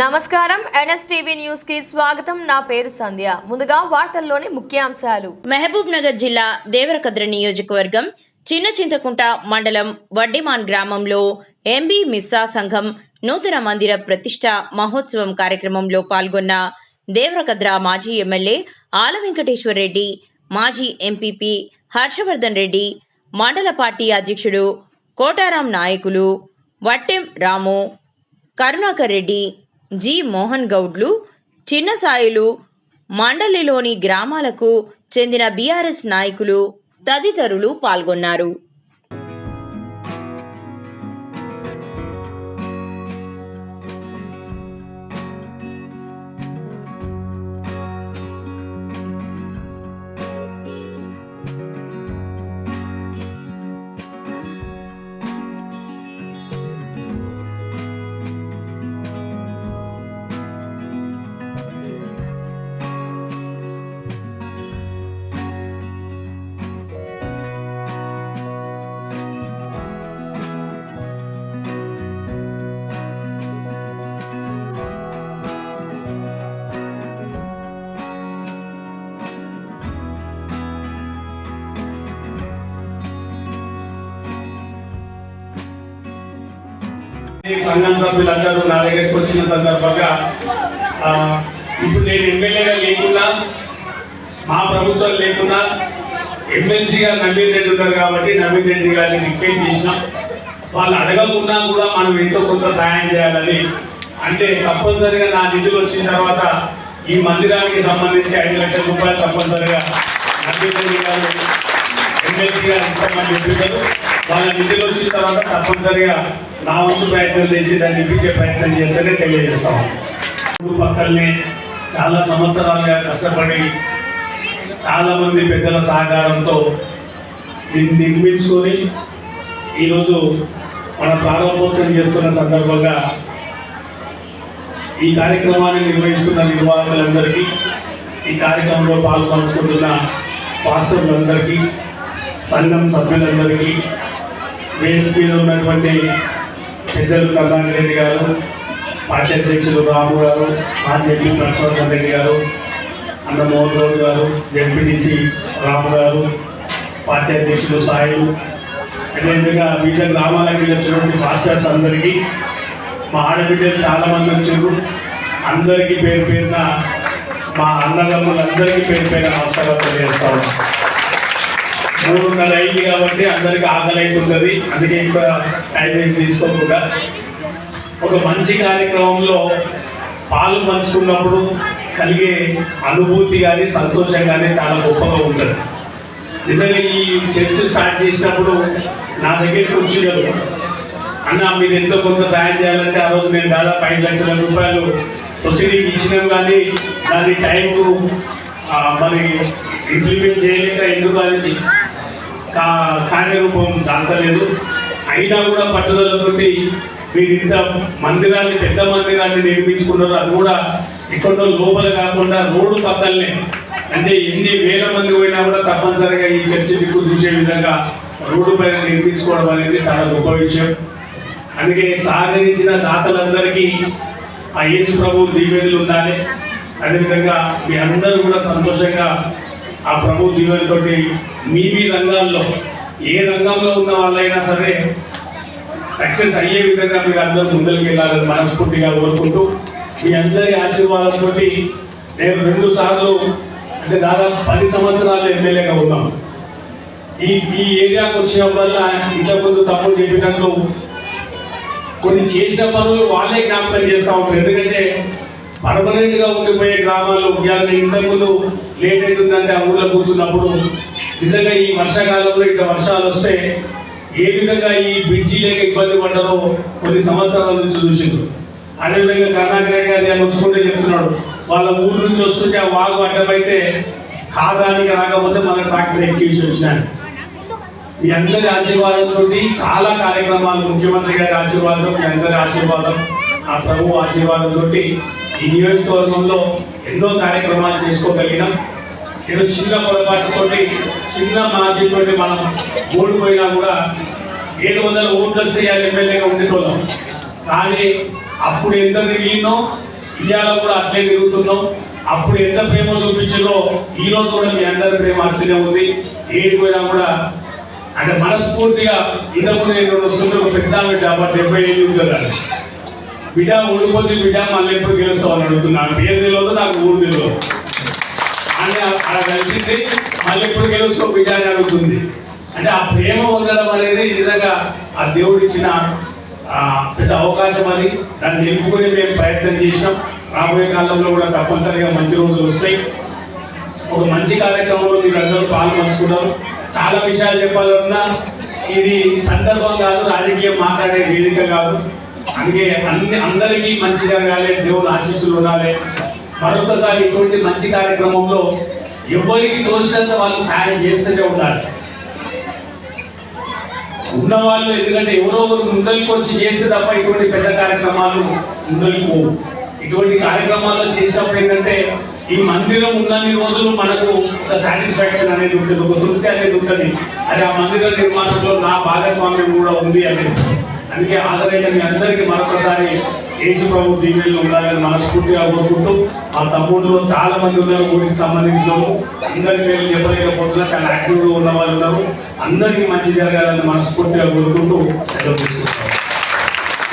నమస్కారం. ఎన్ఎస్టీవీ న్యూస్కి స్వాగతం. నా పేరు సంధ్య. ముందుగా వార్తల్లోని ముఖ్యాంశాలు. మహబూబ్ నగర్ జిల్లా దేవరకద్ర నియోజకవర్గం చిన్న చింతకుంట మండలం వడ్డిమాన్ గ్రామంలో ఎంబీ మిస్సా సంఘం నూతన మందిర ప్రతిష్ట మహోత్సవం కార్యక్రమంలో పాల్గొన్న దేవరకద్ర మాజీ ఎమ్మెల్యే ఆల వెంకటేశ్వర రెడ్డి మాజీ ఎంపీపీ హర్షవర్ధన్ రెడ్డి మండల పార్టీ అధ్యక్షుడు కోటారాం నాయకులు వట్టెం రాము కరుణాకర్ రెడ్డి జి. మోహన్ గౌడ్లు చిన్న సాయిలు మండలిలోని గ్రామాలకు చెందిన బీఆర్ఎస్ నాయకులు తదితరులు పాల్గొన్నారు. సంఘం సభ్యులందరూ నా దగ్గరికి వచ్చిన సందర్భంగా ఇప్పుడు నేను ఎమ్మెల్యేగా లేకున్నా మా ప్రభుత్వం లేకున్నా ఎమ్మెల్సీగా నవీన్ రెడ్డి ఉన్నారు కాబట్టి నవీన్ రెడ్డి గారిని రిక్వెస్ట్ చేసినాం. వాళ్ళు అడగకుండా కూడా మనం ఎంతో కొంత సహాయం చేయాలని. అంటే తప్పనిసరిగా నా నిధులు వచ్చిన తర్వాత ఈ మందిరానికి సంబంధించి ఐదు లక్షల రూపాయలు తప్పనిసరిగా నవీన్ రెడ్డి గారు ఎమ్మెల్సీ గారు ఇస్తామని చెప్పారు వాళ్ళ నిధులు వచ్చిన తర్వాత తప్పనిసరిగా నా వంతు ప్రయత్నం చేసి దాన్ని ఇప్పించే ప్రయత్నం చేస్తేనే తెలియజేస్తాం. పక్కల్ని చాలా సంవత్సరాలుగా కష్టపడి చాలామంది పెద్దల సహకారంతో దీన్ని నిర్మించుకొని ఈరోజు మన ప్రారంభోత్సవం చేస్తున్న సందర్భంగా ఈ కార్యక్రమాన్ని నిర్వహిస్తున్న నిర్వాహకులందరికీ ఈ కార్యక్రమంలో పాల్పంచుకుంటున్న పాస్టర్లందరికీ సంఘం సభ్యులందరికీ వేదిక మీద ఉన్నటువంటి పెద్దలు కళ్యాణ్ రెడ్డి గారు పార్టీ అధ్యక్షులు రాము గారు ఆర్జేపీ ప్రసాద్ రెడ్డి గారు అన్న మోహన్ గారు ఎంపీటీసీ రాము గారు పార్టీ అధ్యక్షులు సాయిలు అదేవిధంగా వివిధ గ్రామాలకి వచ్చినటువంటి మాస్టర్స్ అందరికీ మా ఆడబిడ్డలు చాలామంది వచ్చారు అందరికీ పేరు పేరున మా అన్నదమ్ములందరికీ పేరు పేరు నమస్కారాలు తెలియజేస్తా ఉన్నాం. మూడున్నర అయింది కాబట్టి అందరికి ఆకలి అవుతున్నది అందుకే ఇంకా టైం ఏం తీసుకోకుండా. ఒక మంచి కార్యక్రమంలో పాలు పంచుకున్నప్పుడు కలిగే అనుభూతి కానీ సంతోషం కానీ చాలా గొప్పగా ఉంటుంది. నిజంగా ఈ చర్చ్ స్టార్ట్ చేసినప్పుడు నా దగ్గరికి వచ్చినారు అన్న మీరు ఎంతో కొంత సాయం చేయాలంటే ఆ రోజు నేను దాదాపు ఐదు లక్షల రూపాయలు ప్రొసీడింగ్ ఇచ్చినాం కానీ దాని టైంకు మరి ఇంప్లిమెంట్ చేయలేక ఎందుకు అనేది కార్యరూపం దాల్చలేదు. అయినా కూడా పట్టుదలతోటి మీరు ఇంత మందిరాన్ని పెద్ద మందిరాన్ని నిర్మించుకున్నారు. అది కూడా ఎక్కడో లోపల కాకుండా రోడ్డు పక్కలనే. అంటే ఎన్ని వేల మంది పోయినా కూడా తప్పనిసరిగా ఈ చర్చి దిక్కు చూసే విధంగా రోడ్డు పైన నిర్మించుకోవడం అనేది చాలా గొప్ప విషయం. అందుకే సహకరించిన దాతలందరికీ ఆ యేసు ప్రభు దీవెనలు ఉండాలి. అదేవిధంగా మీ అందరూ కూడా సంతోషంగా ఆ ప్రభు దీవెనతోటి మీ మీ రంగాల్లో ఏ రంగంలో ఉన్న వాళ్ళైనా సరే సక్సెస్ అయ్యే విధంగా మీరు అందరూ ముందరికి వెళ్ళాలని మనస్ఫూర్తిగా కోరుకుంటూ మీ అందరి ఆశీర్వాదంతో నేను రెండు సార్లు అంటే దాదాపు పది సంవత్సరాలు ఎమ్మెల్యేగా ఉన్నాం. ఈ ఈ ఏరియాకు వచ్చినప్పుడల్లా ఇంతకుముందు తప్పు చెప్పినట్లు కొన్ని చేసిన పనులు వాళ్ళే జ్ఞాపకం చేస్తూ ఉంటారు. ఎందుకంటే పర్మనెంట్గా ఉండిపోయే గ్రామాల్లో ఇంతకుముందు లేట్ అవుతుందంటే ఆ ఊళ్ళో కూర్చున్నప్పుడు నిజంగా ఈ వర్షాకాలంలో ఇట్లా వర్షాలు వస్తే ఏ విధంగా ఈ బ్రిడ్జి లేక ఇబ్బంది పడ్డారో కొన్ని సంవత్సరాల నుంచి చూసిండ్రు. అదేవిధంగా కర్ణాటక గారు నేను వచ్చుకుంటే చెప్తున్నాడు వాళ్ళ ఊరు నుంచి వస్తుంటే ఆ వాగు అడ్డమైతే కాదానికి రాకపోతే మన ట్రాక్టర్ ఎక్కించి వచ్చినాను మీ అందరి ఆశీర్వాదంతో చాలా కార్యక్రమాలు ముఖ్యమంత్రి గారి ఆశీర్వాదం మీ అందరి ఆశీర్వాదం ఆ ప్రభు ఆశీర్వాదంతో ఈ నియోజకవర్గంలో ఎన్నో కార్యక్రమాలు చేసుకోగలిగినాం. ఏదో చిన్న పొరపాటుతో చిన్న మార్జిన్తోటి మనం ఓడిపోయినా కూడా ఏడు వందల ఓట్లు వస్తే ఎమ్మెల్యేగా ఉండేటోళ్ళం. కానీ అప్పుడు ఎంత తిరిగినో ఇవాళ కూడా అట్లే తిరుగుతున్నాం. అప్పుడు ఎంత ప్రేమ చూపించిందో ఈ రోజు కూడా మీ అందరి ప్రేమ అట్లనే ఉంది. ఏది పోయినా కూడా అంటే మనస్ఫూర్తిగా ఇంతకుముందు నేను వస్తుంటే పెద్ద డెబ్బై ఎనిమిది ఉంటుంది బిడ్డ ఓడిపోతే బిడ్డ మళ్ళీ ఎప్పుడు గెలుస్తామని అడుగుతున్నాను పేరు తెలియదు నాకు ఊరు తెలియదు అని అలా కలిసింది మళ్ళీ ఎప్పుడు గెలుస్తావు బిడ్డ అని అడుగుతుంది. అంటే ఆ ప్రేమ పొందడం అనేది నిజంగా ఆ దేవుడు ఇచ్చిన పెద్ద అవకాశం అది. దాన్ని నిలుపుకొని మేము ప్రయత్నం చేసినాం. రాబోయే కాలంలో కూడా తప్పనిసరిగా మంచి రోజులు వస్తాయి. ఒక మంచి కార్యక్రమంలో మీరు అందరూ పాల్పంచుకున్నాం చాలా విషయాలు చెప్పాలన్నా ఇది సందర్భం కాదు రాజకీయం మాట్లాడే వేదిక కాదు. అందుకే అన్ని అందరికీ మంచి జరగాలి దేవుని ఆశీస్సులు ఉండాలి. మరొకసారి ఇటువంటి మంచి కార్యక్రమంలో ఎవరికి తోచినంత వాళ్ళు సాయం చేస్తూనే ఉండాలి. ఉన్న వాళ్ళు ఎందుకంటే ఎవరో ఒకరు ముందరికి వచ్చి చేస్తే తప్ప ఇటువంటి పెద్ద కార్యక్రమాలు ముందరికి ఇటువంటి కార్యక్రమాలు చేసినప్పుడు ఏంటంటే ఈ మందిరం ఉన్నన్ని రోజులు మనకు ఒక సాటిస్ఫాక్షన్ అనేది ఉంటుంది ఒక తృప్తి అనేది ఉంటుంది. అది ఆ మందిర నిర్మాణంలో నా భాగస్వామ్యం కూడా ఉంది అనేది. అందుకే ఆదరైన మీ అందరికీ మరొకసారి యేసు ప్రభు దీవెనలు ఉండాలని మనస్ఫూర్తిగా కోరుకుంటూ మా తమ్ముళ్ళు చాలా మంది ఉన్నారు ఊరికి సంబంధించినాము వాళ్ళు. అందరి పేర్లు చెప్పలేకపోతున్నా చాలా యాక్టివ్గా ఉన్న వాళ్ళు ఉన్నారు అందరికీ మంచి జరగాలని మనస్ఫూర్తిగా కోరుకుంటూ